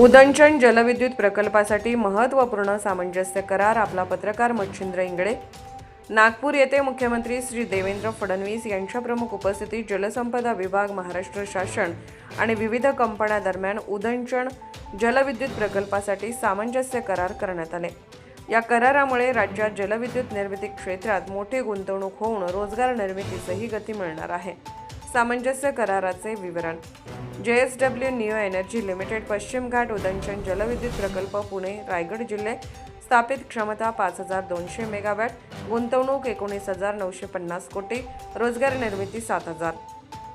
उदंचन जलविद्युत प्रकल्पासाठी महत्त्वपूर्ण सामंजस्य करार आपला पत्रकार मच्छिंद्र इंगडे. नागपूर येथे मुख्यमंत्री श्री देवेंद्र फडणवीस यांच्या प्रमुख उपस्थितीत जलसंपदा विभाग महाराष्ट्र शासन आणि विविध कंपन्यांदरम्यान उदंचन जलविद्युत प्रकल्पासाठी सामंजस्य करार करण्यात आले. या करारामुळे राज्यात जलविद्युत निर्मिती क्षेत्रात मोठी गुंतवणूक होऊन रोजगार निर्मितीसही गती मिळणार आहे. सामंजस्य कराराचे विवरण. J S W new energy limited पश्चिम घाट उदंचन जलविद्युत प्रकल्प पुणे रायगड जिल्हे स्थापित क्षमता पाच हजार दोनशे मेगावॅट गुंतवणूक एकोणीस हजार नऊशे पन्नास कोटी रोजगार निर्मिती सात हजार.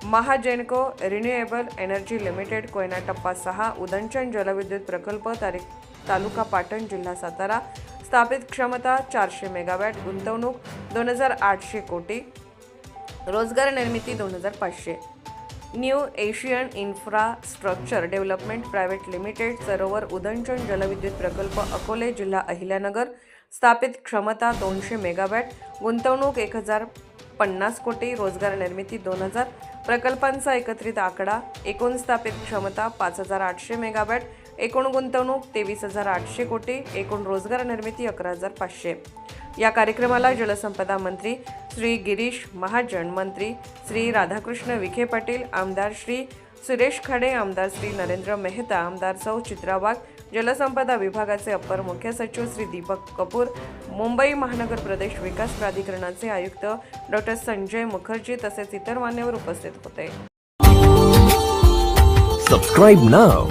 Mahagenco renewable energy limited Koyna टप्पा सहा उदंचन जलविद्युत प्रकल्प तारीख तालुका पाटण जिल्हा सातारा स्थापित क्षमता चारशे मेगावॅट गुंतवणूक दोन हजार आठशे कोटी रोजगार निर्मिती दोन हजार पाचशे. New Asian infrastructure development private limited सरोवर उदंचन जलविद्युत प्रकल्प अकोले जिल्हा अहिल्यानगर स्थापित क्षमता दोनशे मेगावॅट गुंतवणूक एक हजार पन्नास कोटी रोजगार निर्मिती दोन हजार प्रकल्पांचा एकत्रित आकडा एकूण स्थापित क्षमता पाच हजार आठशे मेगावॅट एकूण गुंतवणूक तेवीस हजार आठशे कोटी एकूण रोजगार निर्मिती अकरा हजार पाचशे. या कार्यक्रमाला जलसंपदा मंत्री श्री गिरीश महाजन मंत्री श्री राधाकृष्ण विखे पाटील आमदार श्री सुरेश खाडे आमदार श्री नरेंद्र मेहता आमदार सौ चित्रा वाघ जलसंपदा विभागाचे अप्पर मुख्य सचिव श्री दीपक कपूर मुंबई महानगर प्रदेश विकास प्राधिकरणाचे आयुक्त डॉक्टर संजय मुखर्जी तसेच इतर मान्यवर उपस्थित होते. Subscribe now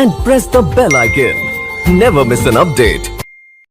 and press the bell icon never miss an update